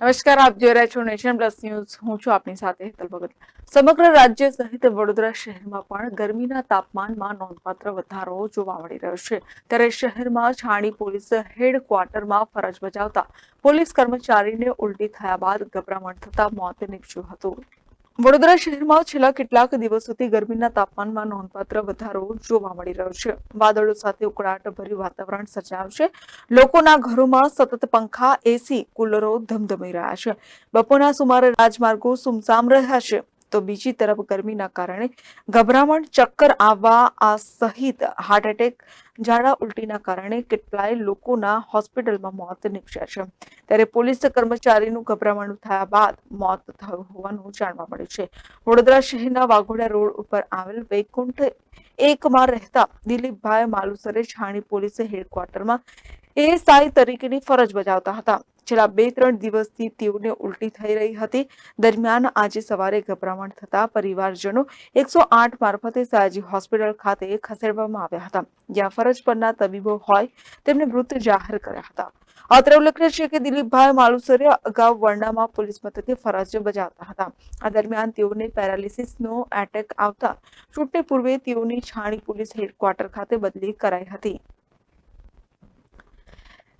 નમસ્કાર, આપ જોઈ રહ્યા છો નેશન પ્લસ ન્યૂઝ. હું છું આપની સાથે હેતલ ભગત. સમગ્ર રાજ્ય સહિત વડોદરા શહેરમાં પણ ગરમીના તાપમાનમાં નોંધપાત્ર વધારો જોવા મળી રહ્યો છે. ત્યારે શહેરમાં છાણી પોલીસ હેડ ક્વાર્ટરમાં ફરજ બજાવતા પોલીસ કર્મચારીને ઉલટી થયા બાદ ગભરામણ થતા મોત નીપજ્યું હતું. વડોદરા શહેરમાં છેલ્લા કેટલાક દિવસોથી ગરમીના તાપમાનમાં નોંધપાત્ર વધારો જોવા મળી રહ્યો છે. વાદળો સાથે ઉકળાટભર્યું વાતાવરણ સર્જાયું છે. લોકોના ઘરોમાં સતત પંખા, એસી, કુલરો ધમધમી રહ્યા છે. બપોરના સુમારે રાજમાર્ગો સુમસામ રહ્યા છે. તો બીજી તરફ ગરમીના કારણે ગભરામણ, ચક્કર આવવા, આ સહિત હાર્ટ એટેક ઝાડા ઉલટીના કારણે કેટલાય લોકોના હોસ્પિટલમાં મોત નીપજ્યા છે. ત્યારે પોલીસ કર્મચારીનું ગભરામણ થયા બાદ મોત થયું હોવાનું જાણવા મળ્યું છે. વડોદરા શહેરના વાઘોડા રોડ ઉપર આવેલ વૈકુંઠ એકમાં રહેતા દિલીપભાઈ માલુસરે છાણી પોલીસ હેડક્વાર્ટરમાં એએસઆઈ તરીકેની ફરજ બજાવતા હતા. છેલ્લા બે ત્રણ દિવસથી તેઓને ઉલટી થઈ રહી હતી. દરમિયાન આજે સવારે ગભરામણ થતા પરિવારજનો એકસો આઠ મારફતે સયાજી હોસ્પિટલ ખાતે ખસેડવામાં આવ્યા હતા. જ્યાં ફરજ પરના તબીબો હોય તેમને મૃત જાહેર કર્યા હતા. અત્રે ઉલ્લેખનીય છે કે દિલીપભાઈ માલુસરે અગાઉ વરણામાં પોલીસ મથકે ફરજ બજાવતા હતા. આ દરમિયાન તેઓને પેરાલિસિસનો એટેક આવતા ચૂંટણી પૂર્વે તેઓની છાણી પોલીસ હેડક્વાર્ટર ખાતે બદલી કરાઈ હતી.